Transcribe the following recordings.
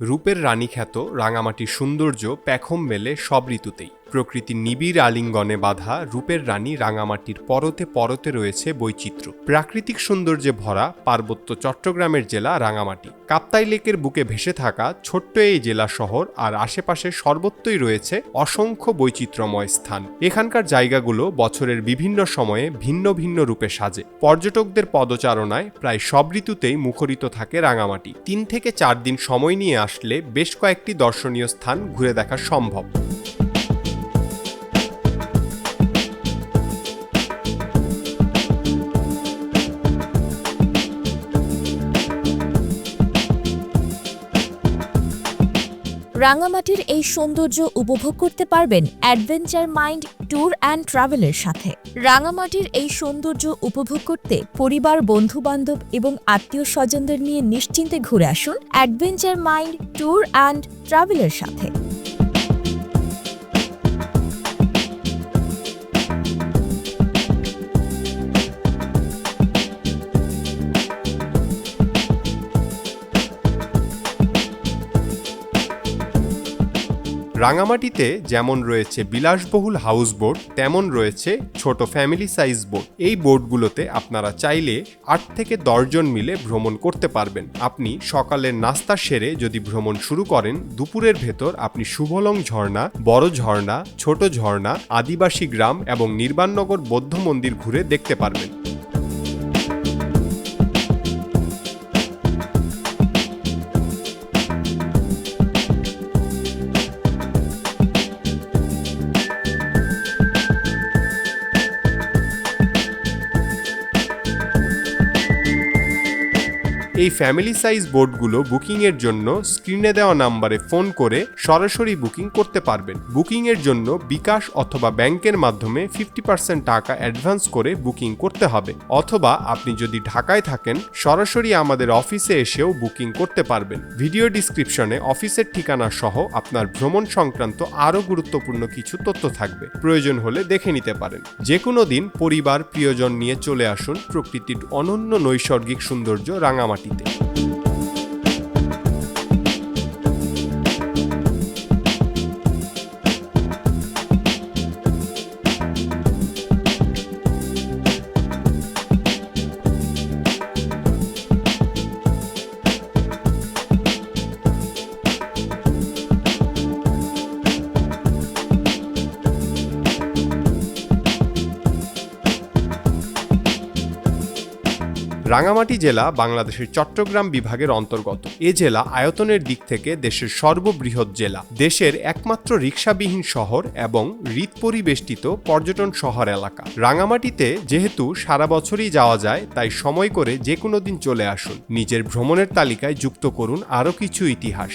রূপের রানী খ্যাত রাঙামাটির সৌন্দর্য প্যাখম মেলে সব ঋতুতেই। প্রকৃতির নিবিড় আলিঙ্গনে বাঁধা রূপের রানী রাঙামাটির পরতে পরতে রয়েছে বৈচিত্র্য। প্রাকৃতিক সৌন্দর্যে ভরা পার্বত্য চট্টগ্রামের জেলা রাঙামাটি। কাপ্তাই লেকের বুকে ভেসে থাকা ছোট্ট এই জেলা শহর আর আশেপাশে সর্বত্রই রয়েছে অসংখ্য বৈচিত্র্যময় স্থান। এখানকার জায়গাগুলো বছরের বিভিন্ন সময়ে ভিন্ন ভিন্ন রূপে সাজে। পর্যটকদের পদচারণায় প্রায় সব ঋতুতেই মুখরিত থাকে রাঙামাটি। তিন থেকে চার দিন সময় নিয়ে আসলে বেশ কয়েকটি দর্শনীয় স্থান ঘুরে দেখা সম্ভব। রাঙামাটির এই সৌন্দর্য উপভোগ করতে পারবেন অ্যাডভেঞ্চার মাইন্ড ট্যুর অ্যান্ড ট্রাভেলের সাথে। রাঙামাটির এই সৌন্দর্য উপভোগ করতে পরিবার বন্ধু বান্ধব এবং আত্মীয় স্বজনদের নিয়ে নিশ্চিন্তে ঘুরে আসুন অ্যাডভেঞ্চার মাইন্ড ট্যুর অ্যান্ড ট্রাভেলের সাথে। রাঙামাটিতে যেমন রয়েছে বিলাসবহুল হাউস বোট তেমন রয়েছে ছোট ফ্যামিলি সাইজ বোট এই বোটগুলোতে আপনারা চাইলে আট থেকে দশজন মিলে ভ্রমণ করতে পারবেন। আপনি সকালের নাস্তা সেরে যদি ভ্রমণ শুরু করেন, দুপুরের ভেতর আপনি শুভলং ঝর্ণা, বড় ঝর্ণা, ছোট ঝর্ণা, আদিবাসী গ্রাম এবং নির্বাণনগর বৌদ্ধ মন্দির ঘুরে দেখতে পারবেন। এই ফ্যামিলি সাইজ বোটগুলো বুকিংয়ের জন্য স্ক্রিনে দেওয়া নাম্বারে ফোন করে সরাসরি বুকিং করতে পারবেন। বুকিংয়ের জন্য বিকাশ অথবা ব্যাংকের মাধ্যমে ফিফটি পার্সেন্ট টাকা অ্যাডভান্স করে বুকিং করতে হবে। অথবা আপনি যদি ঢাকায় থাকেন, সরাসরি আমাদের অফিসে এসেও বুকিং করতে পারবেন। ভিডিও ডিসক্রিপশনে অফিসের ঠিকানা সহ আপনার ভ্রমণ সংক্রান্ত আরও গুরুত্বপূর্ণ কিছু তথ্য থাকবে। প্রয়োজন হলে দেখে নিতে পারেন। যে কোনো দিন পরিবার, প্রিয়জন নিয়ে চলে আসুন প্রকৃতির অনন্য নৈসর্গিক সৌন্দর্য রাঙামাটিতে রাঙামাটি জেলা বাংলাদেশের চট্টগ্রাম বিভাগের অন্তর্গত। এ জেলা আয়তনের দিক থেকে দেশের সর্ববৃহৎ জেলা। দেশের একমাত্র রিক্সাবিহীন শহর এবং হৃদ পরিবেষ্টিত পর্যটন শহর এলাকা। রাঙামাটিতে যেহেতু সারা বছরই যাওয়া যায়, তাই সময় করে যে কোনো দিন চলে আসুন। নিজের ভ্রমণের তালিকায় যুক্ত করুন আরও কিছু ইতিহাস।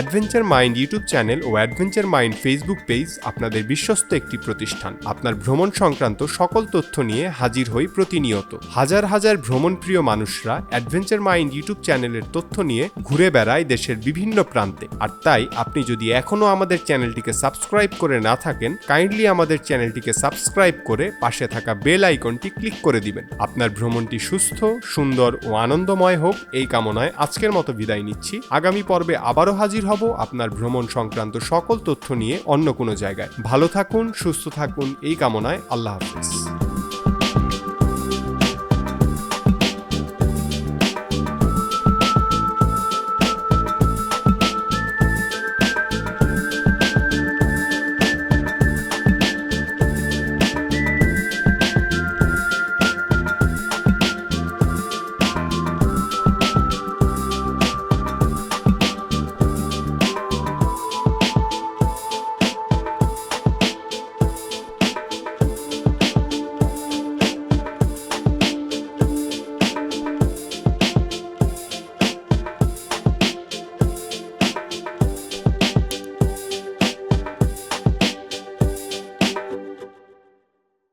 অ্যাডভেঞ্চার মাইন্ড ইউটিউব চ্যানেল ও অ্যাডভেঞ্চার মাইন্ড ফেসবুক পেজ আপনাদের বিশ্বস্ত একটি প্রতিষ্ঠান। আপনার ভ্রমণ সংক্রান্ত সকল তথ্য নিয়ে হাজির হই প্রতিনিয়ত। হাজার হাজার ভ্রমণপ্রিয় মানুষরা অ্যাডভেঞ্চার মাইন্ড ইউটিউব চ্যানেলের তথ্য নিয়ে ঘুরে বেড়ায় দেশের বিভিন্ন প্রান্তে। আর তাই আপনি যদি এখনও আমাদের চ্যানেলটিকে সাবস্ক্রাইব করে না থাকেন, কাইন্ডলি আমাদের চ্যানেলটিকে সাবস্ক্রাইব করে পাশে থাকা বেল আইকনটি ক্লিক করে দিবেন। আপনার ভ্রমণটি সুস্থ, সুন্দর ও আনন্দময় হোক, এই কামনায় আজকের মতো বিদায় নিচ্ছি। আগামী পর্বে আবারও হাজির হব আপনার ভ্রমণ সংক্রান্ত সকল তথ্য নিয়ে অন্য কোনো জায়গায়। ভালো থাকুন, সুস্থ থাকুন, এই কামনায় আল্লাহ হাফিজ।